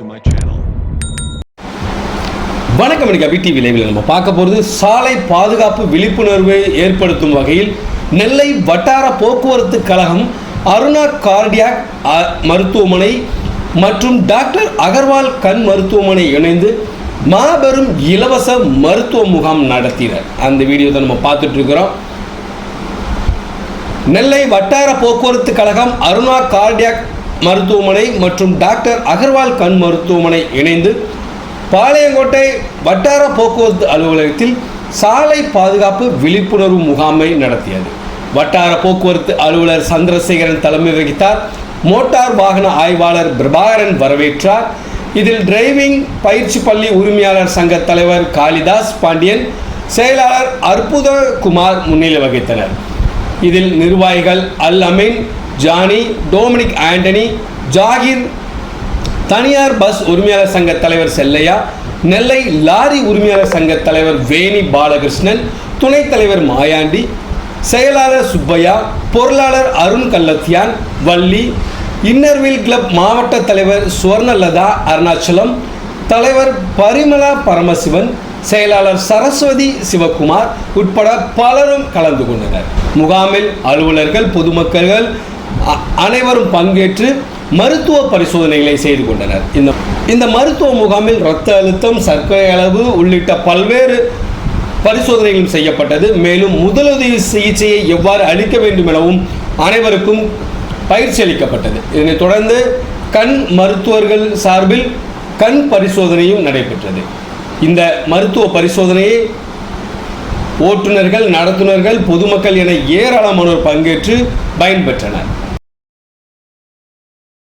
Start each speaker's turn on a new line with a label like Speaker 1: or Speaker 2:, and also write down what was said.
Speaker 1: to my channel. வணக்கம் எனக்கு அபி TV லைவில் நம்ம பார்க்க போகிறது சாலை பாதுகாப்பு விழிப்புணர்வு ஏற்படுத்தும் வகையில் நெல்லை வட்டார போக்குவரத்து கழகம் அருணா கார்டியாக் மருத்துவமனை மற்றும் டாக்டர் அகர்வால் கண் மருத்துவமனை இணைந்து மாபெரும் இலவச மருத்துவ முகாம் நடத்தினர் அந்த வீடியோவை நம்ம பார்த்துட்டு இருக்கிறோம் நெல்லை வட்டார போக்குவரத்து கழகம் அருணா கார்டியாக் மருத்துவமனை மற்றும் டாக்டர் அகர்வால் கண் மருத்துவமனை இணைந்து பாளையங்கோட்டை வட்டார போக்குவரத்து அலுவலகத்தில் சாலை பாதுகாப்பு விழிப்புணர்வு முகாமை நடத்தியது. வட்டார போக்குவரத்து அலுவலர் சந்திரசேகரன் தலைமை வகித்தார். மோட்டார் வாகன ஆய்வாளர் பிரபாகரன் வரவேற்றார். இதில் டிரைவிங் பயிற்சி பள்ளி உரிமையாளர் சங்க தலைவர் காளிதாஸ் பாண்டியன் செயலாளர் அற்புதகுமார் முன்னிலை வகித்தனர். இதில் நிர்வாகிகள் Al Ameen Johnny Dominic Antony Zakir தனியார் பஸ் உரிமையாளர் சங்க தலைவர் செல்லையா நெல்லை லாரி உரிமையாளர் சங்க தலைவர் வேணி பாலகிருஷ்ணன் துணைத் தலைவர் மாயாண்டி செயலாளர் சுப்பையா பொருளாளர் Arun Kallathiyan Valli inner wheel club மாவட்ட தலைவர் சுவர்ணலதா அருணாச்சலம் தலைவர் பரிமளா பரமசிவன் செயலாளர் சரஸ்வதி சிவகுமார் உட்பட பலரும் கலந்து கொண்டனர். முகாமில் அலுவலர்கள் பொதுமக்கள்கள் அ- அனைவரும் பங்கேற்று மருத்துவ பரிசோதனைகளை செய்து கொண்டனர். இந்த இந்த மருத்துவ முகாமில் இரத்த அழுத்தம் சர்க்கரை அளவு உள்ளிட்ட பல்வேறு பரிசோதனைகளும் செய்யப்பட்டது. மேலும் முதலுதவி சிகிச்சையை எவ்வாறு அளிக்க வேண்டும் எனவும் அனைவருக்கும் பயிற்சி அளிக்கப்பட்டது. இதனைத் தொடர்ந்து கண் மருத்துவர்கள் சார்பில் கண் பரிசோதனையும் நடைபெற்றது. இந்த மருத்துவ பரிசோதனையை ஓட்டுநர்கள் நடத்துனர்கள் பொதுமக்கள் என ஏராளமானோர் பங்கேற்று பயன்பெற்றனர்.